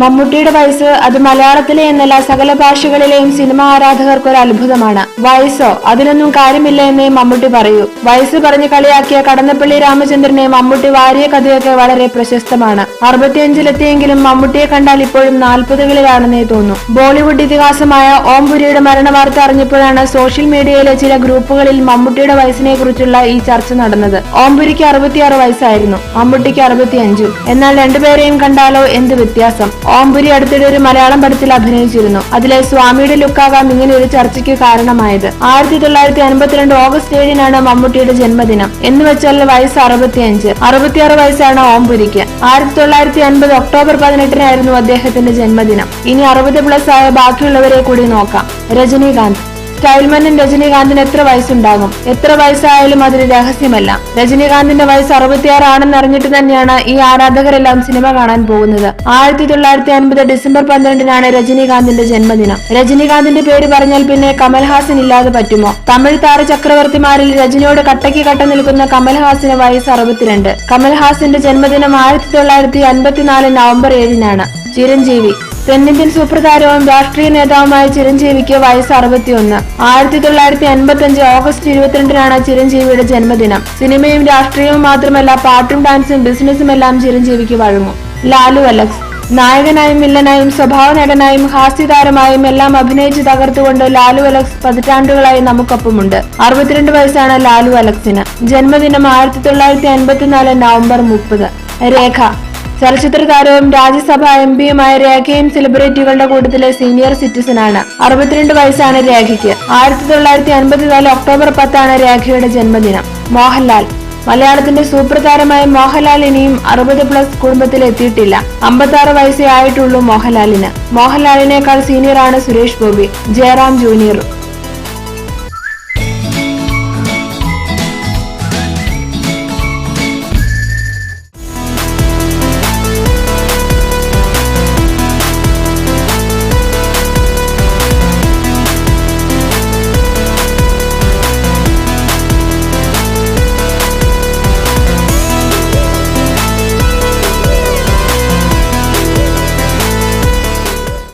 മമ്മൂട്ടിയുടെ വയസ്സ് അത് മലയാളത്തിലെ എന്നല്ല സകല ഭാഷകളിലെയും സിനിമാ ആരാധകർക്ക് ഒരു അത്ഭുതമാണ്. വയസ്സോ? അതിനൊന്നും കാര്യമില്ല എന്നേ മമ്മൂട്ടി പറയൂ. വയസ്സ് പറഞ്ഞ് കളിയാക്കിയ കടന്നപ്പള്ളി രാമചന്ദ്രനെ മമ്മൂട്ടി വാരിയ കഥയൊക്കെ വളരെ പ്രശസ്തമാണ്. അറുപത്തിയഞ്ചിലെത്തിയെങ്കിലും മമ്മൂട്ടിയെ കണ്ടാൽ ഇപ്പോഴും നാൽപ്പതുകളിലാണെന്നേ തോന്നുന്നു ബോളിവുഡ് ഇതിഹാസമായ ഓം പുരിയുടെ മരണ വാർത്ത അറിഞ്ഞപ്പോഴാണ് സോഷ്യൽ മീഡിയയിലെ ചില ഗ്രൂപ്പുകളിൽ മമ്മൂട്ടിയുടെ വയസ്സിനെ കുറിച്ചുള്ള ഈ ചർച്ച നടന്നത്. ഓം പുരിക്ക് അറുപത്തിയാറ് വയസ്സായിരുന്നു. മമ്മൂട്ടിക്ക് അറുപത്തിയഞ്ചും. എന്നാൽ രണ്ടുപേരെയും കണ്ടാലോ എന്ത് വ്യത്യാസം? ഓംപുരി അടുത്തിടെ ഒരു മലയാളം പടത്തിൽ അഭിനയിച്ചിരുന്നു. അതിലെ സ്വാമിയുടെ ലുക്കാകാം ഇങ്ങനെ ഒരു ചർച്ചയ്ക്ക് കാരണമായത്. ആയിരത്തി തൊള്ളായിരത്തി അൻപത്തിരണ്ട് ഓഗസ്റ്റ് ഏഴിനാണ് മമ്മൂട്ടിയുടെ ജന്മദിനം. എന്ന് വെച്ചാൽ വയസ്സ് അറുപത്തിയഞ്ച്. അറുപത്തിയാറ് വയസ്സാണ് ഓംപുരിക്ക്. ആയിരത്തി തൊള്ളായിരത്തി അൻപത് ഒക്ടോബർ പതിനെട്ടിനായിരുന്നു അദ്ദേഹത്തിന്റെ ജന്മദിനം. ഇനി അറുപത് പ്ലസ് ആയ ബാക്കിയുള്ളവരെ കൂടി നോക്കാം. രജനീകാന്ത്. സ്റ്റൈൽമന്നൻ രജനീകാന്തിന് എത്ര വയസ്സുണ്ടാകും? എത്ര വയസ്സായാലും അതൊരു രഹസ്യമല്ല. രജനീകാന്തിന്റെ വയസ്സ് അറുപത്തിയാറ് ആണെന്ന് അറിഞ്ഞിട്ട് തന്നെയാണ് ഈ ആരാധകരെല്ലാം സിനിമ കാണാൻ പോകുന്നത്. ആയിരത്തി തൊള്ളായിരത്തി അൻപത് ഡിസംബർ പന്ത്രണ്ടിനാണ് രജനീകാന്തിന്റെ ജന്മദിനം. രജനീകാന്തിന്റെ പേര് പറഞ്ഞാൽ പിന്നെ കമൽഹാസൻ ഇല്ലാതെ പറ്റുമോ? തമിഴ് താര ചക്രവർത്തിമാരിൽ രജനിയോട് കട്ടയ്ക്ക് കട്ട നിൽക്കുന്ന കമൽഹാസിന് വയസ്സ് അറുപത്തിരണ്ട്. കമൽഹാസിന്റെ ജന്മദിനം ആയിരത്തി തൊള്ളായിരത്തി അൻപത്തിനാല് നവംബർ ഏഴിനാണ്. ചിരഞ്ജീവി. തെന്നിന്ത്യൻ സൂപ്പർ രാഷ്ട്രീയ നേതാവുമായ ചിരഞ്ജീവിക്ക് വയസ്സ് അറുപത്തിയൊന്ന്. ആയിരത്തി തൊള്ളായിരത്തി അൻപത്തി അഞ്ച് ഓഗസ്റ്റ് ഇരുപത്തിരണ്ടിനാണ് ചിരഞ്ജീവിയുടെ ജന്മദിനം. സിനിമയും രാഷ്ട്രീയവും മാത്രമല്ല പാട്ടും ഡാൻസും ബിസിനസ്സും എല്ലാം ചിരഞ്ജീവിക്ക് വഴങ്ങും. ലാലു അലക്സ്. നായകനായും വില്ലനായും സ്വഭാവ നടനായും ഹാസ്യതാരമായും എല്ലാം അഭിനയിച്ച് തകർത്തുകൊണ്ട് ലാലു അലക്സ് പതിറ്റാണ്ടുകളായി നമുക്കൊപ്പമുണ്ട്. അറുപത്തിരണ്ട് വയസ്സാണ് ലാലു അലക്സിന്. ജന്മദിനം ആയിരത്തി തൊള്ളായിരത്തി അൻപത്തിനാല് നവംബർ മുപ്പത്. രേഖ. ചലച്ചിത്ര താരവും രാജ്യസഭ എം പിയുമായ രേഖയും സെലിബ്രിറ്റികളുടെ കൂട്ടത്തിലെ സീനിയർ സിറ്റിസനാണ് അറുപത്തിരണ്ട് വയസ്സാണ് രേഖയ്ക്ക്. ആയിരത്തി തൊള്ളായിരത്തി അൻപത്തിനാല് ഒക്ടോബർ പത്താണ് രേഖയുടെ ജന്മദിനം. മോഹൻലാൽ. മലയാളത്തിന്റെ സൂപ്പർ താരമായ മോഹൻലാൽ ഇനിയും അറുപത് പ്ലസ് കുടുംബത്തിൽ എത്തിയിട്ടില്ല. അമ്പത്തി ആറ് വയസ്സേ ആയിട്ടുള്ളൂ മോഹൻലാലിന്. മോഹൻലാലിനേക്കാൾ സീനിയറാണ് സുരേഷ് ഗോപി ജയറാം ജൂനിയർ.